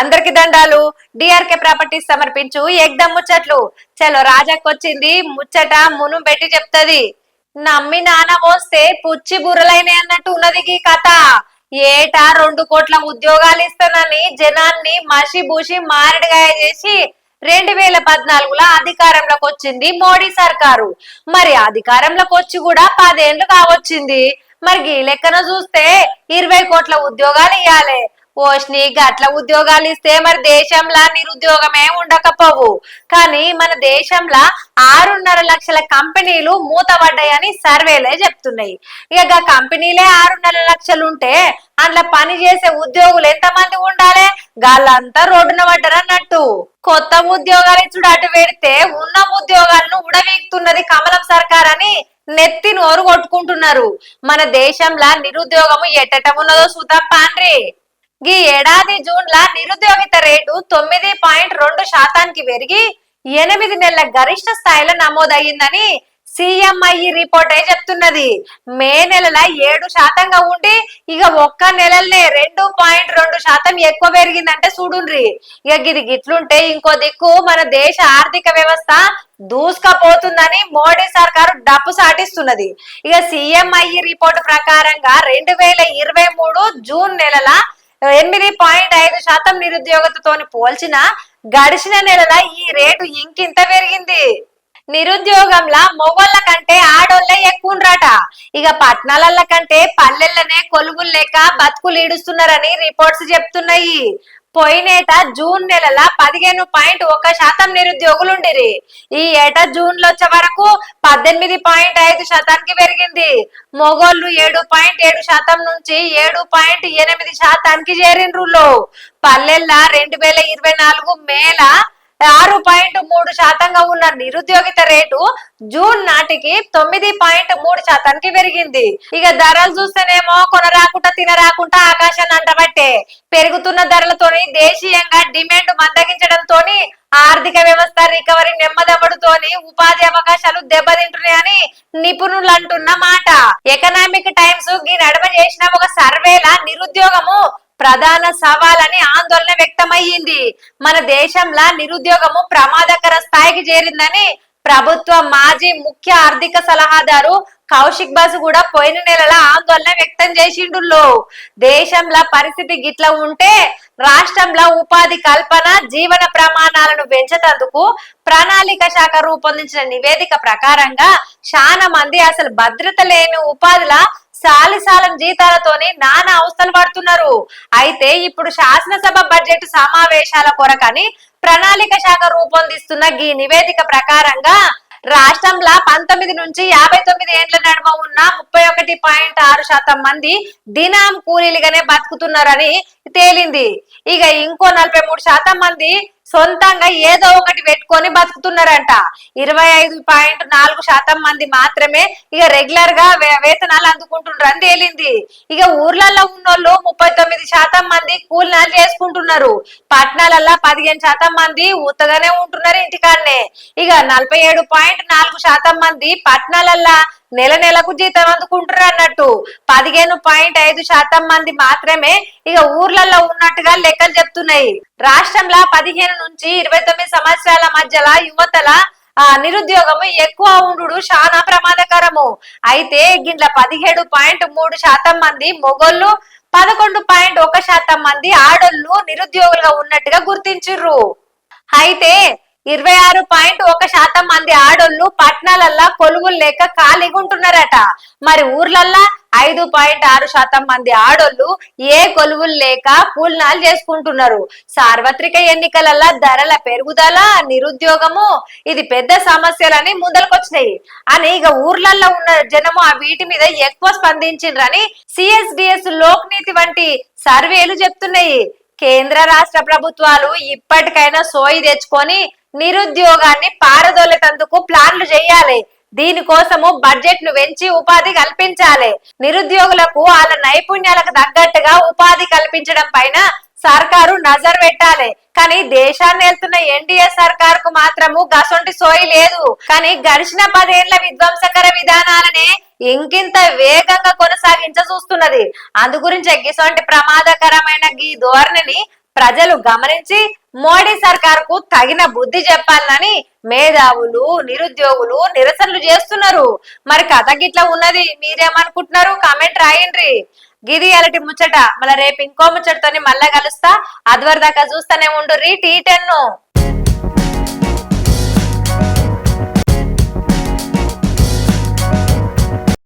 అందరికి దండాలు. DRK properties సమర్పించు. ఎగ్దమ్ ముచ్చట్లు. చలో రాజాకొచ్చింది ముచ్చట మును పెట్టి చెప్తది. నమ్మి నాన్న వస్తే పుచ్చి బుర్రలైన అన్నట్టు ఉన్నది ఈ కథ. ఏటా రెండు కోట్ల ఉద్యోగాలు ఇస్తానని జనాన్ని మసి బూసి మారడిగాయ చేసి రెండు వేల పద్నాలుగులో అధికారంలోకి వచ్చింది మోడీ సర్కారు. మరి అధికారంలోకి వచ్చి కూడా పదేండ్లు కావచ్చింది. మరి ఈ లెక్కన చూస్తే ఇరవై కోట్ల ఉద్యోగాలు ఇవ్వాలి ఓష్ని గట్ల ఉద్యోగాలు ఇస్తే మరి దేశంలో నిరుద్యోగమే ఉండకపోవు. కానీ మన దేశంలో ఆరున్నర లక్షల కంపెనీలు మూతపడ్డాయని సర్వేలే చెప్తున్నాయి. ఇక కంపెనీలే ఆరున్నర లక్షలు ఉంటే అందులో పని చేసే ఉద్యోగులు ఎంతమంది ఉండాలి? గాళ్ళంతా రోడ్డున పడ్డారన్నట్టు. కొత్త ఉద్యోగాలు ఇచ్చుడు అటు పెడితే ఉన్న ఉద్యోగాలను ఉడవీక్తున్నది కమలం సర్కార్ అని నెత్తి నోరు కొట్టుకుంటున్నారు. మన దేశంలో నిరుద్యోగము ఎట్టట ఉన్నదో చూద్దాం పాండ్రి. ఈ ఏడాది జూన్ లా నిరుద్యోగిత రేటు తొమ్మిది పాయింట్ రెండు శాతానికి పెరిగి ఎనిమిది నెలల గరిష్ట స్థాయిలో నమోదయ్యిందని సిఎంఐ రిపోర్ట్ అయి చెప్తున్నది. మే నెలల ఏడు శాతంగా ఉండి ఇక ఒక్క నెలలనే రెండు పాయింట్ రెండు శాతం ఎక్కువ పెరిగిందంటే చూడుండ్రి. ఇక ఇది గిట్లుంటే ఇంకో దిక్కు మన దేశ ఆర్థిక వ్యవస్థ దూసుకపోతుందని మోడీ సర్కారు డప్పు సాటిస్తున్నది. ఇక సిఎంఐ రిపోర్ట్ ప్రకారంగా రెండు వేల ఇరవై మూడు జూన్ నెలల ఎనిమిది పాయింట్ ఐదు శాతం నిరుద్యోగతతో పోల్చిన గడిచిన నెలల ఈ రేటు ఇంకింత పెరిగింది. నిరుద్యోగంలా మొగోళ్ళ కంటే ఆడోళ్ళే ఎక్కువండ్రట. ఇక పట్టణాల కంటే పల్లెళ్ళనే కొలుగులు లేక బతుకులు ఈడుస్తున్నారని రిపోర్ట్స్ చెప్తున్నాయి. పోయినేట జూన్ నెలల పదిహేను పాయింట్ ఒక శాతం నిరుద్యోగులు ఉండిరి ఈ ఏటా జూన్లో వచ్చే వరకు పద్దెనిమిది పాయింట్ ఐదు శాతానికి పెరిగింది. మొగోళ్ళు ఏడు పాయింట్ ఏడు శాతం నుంచి ఏడు పాయింట్ ఎనిమిది శాతానికి చేరిండ్రులో పల్లెల్లా రెండు వేల ఇరవై నాలుగు మేల ఆరు పాయింట్ మూడు శాతంగా ఉన్న నిరుద్యోగిత రేటు జూన్ నాటికి తొమ్మిది పాయింట్ మూడు శాతానికి పెరిగింది. ఇక ధరలు చూస్తేనేమో కొనరాకుండా తినరాకుండా ఆకాశాన్ని అంటబట్టే పెరుగుతున్న ధరలతోని దేశీయంగా డిమాండ్ మందగించడంతోని ఆర్థిక వ్యవస్థ రికవరీ నెమ్మదవ్వడుతోని ఉపాధి అవకాశాలు దెబ్బతింటున్నాయని నిపుణులు అంటున్న మాట. ఎకనామిక్ టైమ్స్ ఈ నడమ చేసిన ఒక సర్వేల నిరుద్యోగము ప్రధాన సవాల్. వ్యక్తమయ్యింది. మన దేశంలో నిరుద్యోగము ప్రమాదకర స్థాయికి చేరిందని ప్రభుత్వ మాజీ ముఖ్య ఆర్థిక సలహాదారు కౌశిక్ బాసు కూడా పోయిన నెలల ఆందోళన వ్యక్తం చేసిండుల్లో. దేశంలో పరిస్థితి గిట్ల ఉంటే రాష్ట్రంలో ఉపాధి కల్పన జీవన ప్రమాణాలను పెంచేటందుకు ప్రణాళిక శాఖ రూపొందించిన నివేదిక ప్రకారంగా చాలా మంది అసలు భద్రత లేని ఉపాధిలా సాలిసాలం జీతాలతోని నానా అవస్థలు పడుతున్నారు. అయితే ఇప్పుడు శాసనసభ బడ్జెట్ సమావేశాల కొరకని ప్రణాళిక శాఖ రూపొందిస్తున్న ఈ నివేదిక ప్రకారంగా రాష్ట్రంలో పంతొమ్మిది నుంచి యాభై తొమ్మిది ఏండ్ల నడుమ ఉన్న ముప్పై ఒకటి పాయింట్ ఆరు శాతం మంది దినాం కూలీలుగానే బతుకుతున్నారని తేలింది. ఇక ఇంకో నలభై మూడు శాతం మంది సొంతంగా ఏదో ఒకటి పెట్టుకొని బతుకుతున్నారంట. ఇరవై ఐదు పాయింట్ నాలుగు శాతం మంది మాత్రమే ఇక రెగ్యులర్గా వేతనాలు వేతనాలు అని తేలింది. ఇక ఊర్లలో ఉన్నోళ్ళు ముప్పై తొమ్మిది శాతం మంది కూలినాలు చేసుకుంటున్నారు. పట్టణాలల్లో పదిహేను శాతం మంది ఉత్తగానే ఉంటున్నారు ఇంటికాడనే. ఇక నలభై ఏడు పాయింట్ నాలుగు శాతం మంది పట్టణాలల్లా నెల నెలకు జీతం అందుకుంటారు అన్నట్టు. పదిహేను పాయింట్ ఐదు శాతం మంది మాత్రమే ఇక ఊర్లలో ఉన్నట్టుగా లెక్కలు చెప్తున్నాయి. రాష్ట్రంలో పదిహేను నుంచి ఇరవై తొమ్మిది సంవత్సరాల మధ్యల యువతల ఆ నిరుద్యోగము ఎక్కువ ఉండు చాలా ప్రమాదకరము. అయితే గిట్ల పదిహేడు పాయింట్ మూడు శాతం మంది మొగోళ్ళు పదకొండు పాయింట్ ఒక శాతం మంది ఆడోళ్ళు నిరుద్యోగులుగా ఉన్నట్టుగా గుర్తించిర్రు. అయితే ఇరవై ఆరు పాయింట్ ఒక శాతం మంది ఆడోళ్ళు పట్టణాలల్లా కొలువులు లేక ఖాళీగా ఉంటున్నారట మరి ఊర్లల్లా ఐదు పాయింట్ ఆరు శాతం మంది ఆడోళ్ళు ఏ కొలువులు లేక కూలినాలు చేసుకుంటున్నారు. సార్వత్రిక ఎన్నికలల్లా ధరల పెరుగుదల నిరుద్యోగము ఇది పెద్ద సమస్యలని ముందలకొచ్చినాయి అని ఇక ఊర్లల్లో ఉన్న జనము ఆ వీటి మీద ఎక్కువ స్పందించిండ్రని సిఎస్డిఎస్ లోక్ నీతి వంటి సర్వేలు చెప్తున్నాయి. కేంద్ర రాష్ట్ర ప్రభుత్వాలు ఇప్పటికైనా సోయి తెచ్చుకొని నిరుద్యోగాన్ని పారదోలేటందుకు ప్లాన్లు చేయాలి. దీనికోసము బడ్జెట్ను పెంచి ఉపాధి కల్పించాలి. నిరుద్యోగులకు వాళ్ళ నైపుణ్యాలకు తగ్గట్టుగా ఉపాధి కల్పించడం పైన సర్కారు నజర్ పెట్టాలి. కానీ దేశాన్ని వెళ్తున్న ఎన్డీఏ సర్కార్కు మాత్రము గసొంటి సోయి లేదు. కానీ గడిచిన పదేళ్ళ విధ్వంసకర విధానాలనే ఇంకింత వేగంగా కొనసాగించ చూస్తున్నది అందు గురించి ఎగ్గిసంటి ప్రమాదకరమైన ఈ ధోరణిని ప్రజలు గమనించి మోడీ సర్కార్కు తగిన బుద్ధి చెప్పాలని మేధావులు నిరుద్యోగులు నిరసనలు చేస్తున్నారు. మరి కథ గిట్లా ఉన్నది మీరేమనుకుంటున్నారు? కామెంట్ రాయండ్రి గిది అలటి ముచ్చట. మళ్ళీ రేపు ఇంకో ముచ్చటతోని మళ్ళా కలుస్తా. అదివరదాకా చూస్తానే ఉండు రీ టీ టెన్ను.